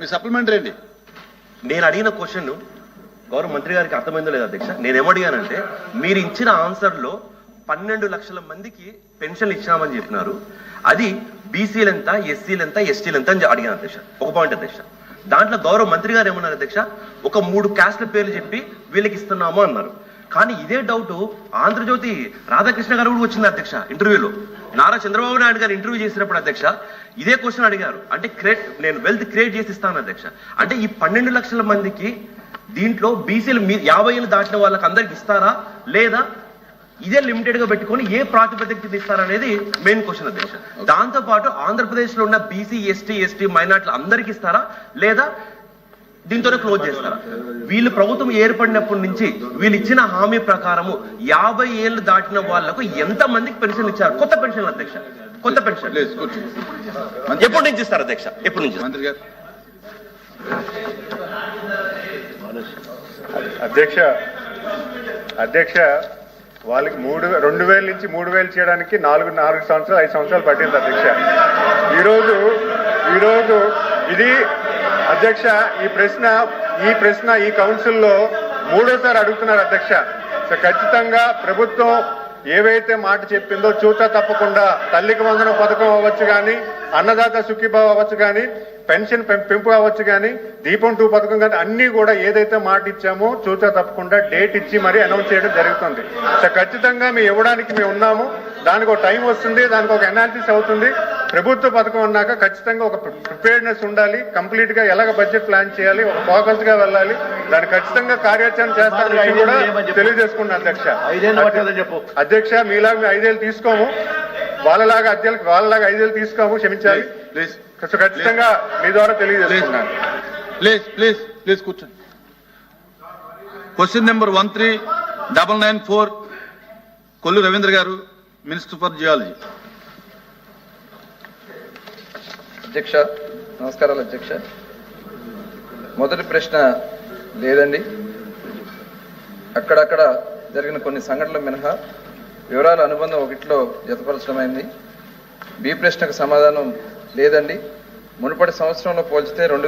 మీ supplementary ఏంటి? నేను అడిగిన క్వశ్చన్ గౌరవ మంత్రి గారికి అర్థమైందో లేదు అధ్యక్ష నేనేమడిగానంటే మీరు ఇచ్చిన ఆన్సర్లో పన్నెండు లక్షల మందికి పెన్షన్లు ఇచ్చినామని చెప్పినారు. అది బీసీలు ఎంత ఎస్సీలు ఎంత ఎస్టీలు ఎంత అని అడిగాను అధ్యక్ష. ఒక పాయింట్ అధ్యక్ష. దాంట్లో గౌరవ మంత్రి గారు ఏమన్నారు అధ్యక్ష? ఒక మూడు క్యాస్ట్ల పేర్లు చెప్పి వీళ్ళకి ఇస్తున్నాము అన్నారు. కానీ ఇదే డౌట్ ఆంధ్రజ్యోతి రాధాకృష్ణ గారు కూడా వచ్చింది అధ్యక్ష ఇంటర్వ్యూలో. నారా చంద్రబాబు నాయుడు గారు ఇంటర్వ్యూ చేసినప్పుడు అధ్యక్ష ఇదే క్వశ్చన్ అడిగారు. అంటే క్రియేట్ నేను వెల్త్ క్రియేట్ చేసి ఇస్తాను అధ్యక్ష. అంటే ఈ పన్నెండు లక్షల మందికి దీంట్లో బీసీలు మీ యాభై ఏళ్ళు దాటిన వాళ్ళకి అందరికి ఇస్తారా? లేదా ఇదే లిమిటెడ్గా పెట్టుకొని ఏ ప్రాతిపదికన ఇస్తారనేది మెయిన్ క్వశ్చన్ అధ్యక్ష. దాంతో పాటు ఆంధ్రప్రదేశ్లో ఉన్న బీసీ ఎస్టీ ఎస్టీ మైనార్టీలు అందరికి ఇస్తారా? లేదా దీంతోనే క్లోజ్ చేస్తారా? వీళ్ళు ప్రభుత్వం ఏర్పడినప్పటి నుంచి వీళ్ళు ఇచ్చిన హామీ ప్రకారము యాభై ఏళ్ళు దాటిన వాళ్ళకు ఎంత మందికి పెన్షన్ ఇచ్చారు? కొత్త పెన్షన్ అధ్యక్ష కొత్త పెన్షన్. ఎప్పటి నుంచి ఇస్తారు అధ్యక్ష? ఎప్పటి నుంచి? ఇస్తారు? మంత్రి గారు. అధ్యక్ష అధ్యక్ష వాళ్ళకి మూడు రెండు వేల నుంచి మూడు వేలు చేయడానికి నాలుగు నాలుగు సంవత్సరాలు ఐదు సంవత్సరాలు పట్టింది అధ్యక్ష. ఈరోజు ఈరోజు ఇది అధ్యక్ష ఈ ప్రశ్న ఈ ప్రశ్న ఈ కౌన్సిల్లో మూడోసారి అడుగుతున్నారు అధ్యక్ష. సో ఖచ్చితంగా ప్రభుత్వం ఏవైతే మాట చెప్పిందో చూత తప్పకుండా తల్లికి వందన పథకం అవ్వచ్చు కానీ అన్నదాత సుఖీభావ అవ్వచ్చు కానీ పెన్షన్ పెం- పెంపు అవ్వచ్చు కానీ దీపం టూ పథకం కానీ అన్ని కూడా ఏదైతే మాట ఇచ్చామో చూత తప్పకుండా డేట్ ఇచ్చి మరీ అనౌన్స్ చేయడం జరుగుతుంది. సో ఖచ్చితంగా మేము ఇవ్వడానికి మేము ఉన్నాము. దానికి ఒక టైం వస్తుంది దానికి ఒక ఎనాలిసిస్ అవుతుంది. ప్రభుత్వ పథకం అన్నాక ఖచ్చితంగా ఒక ప్రిపేర్నెస్ ఉండాలి కంప్లీట్గా ఎలాగ బడ్జెట్ ప్లాన్ చేయాలి ఒక ఫోకస్గా వెళ్ళాలి. దాన్ని ఖచ్చితంగా కార్యాచరణ చేస్తామని కూడా తెలియజేసుకున్నాను అధ్యక్ష. అధ్యక్ష మీలాగా మేము ఐదేళ్ళు తీసుకోము. వాళ్ళలాగా అధ్యక్షులకు వాళ్ళలాగా ఐదేళ్ళు తీసుకోము క్షమించాలి. ప్లీజ్ ఖచ్చితంగా మీ ద్వారా తెలియజేస్తున్నాను ప్లీజ్ ప్లీజ్ ప్లీజ్ కూర్చోండి. Question number one three double nine four Kollu Ravindra గారు మినిస్టర్ ఫర్ జియాలజీ అధ్యక్ష నమస్కారాలు అధ్యక్ష. మొదటి ప్రశ్న లేదండి. అక్కడక్కడ జరిగిన కొన్ని సంఘటనలు మినహా వివరాల అనుబంధం ఒకటిలో జతపరచడమైంది. బి ప్రశ్నకు సమాధానం లేదండి. మునుపటి సంవత్సరంలో పోల్చితే రెండు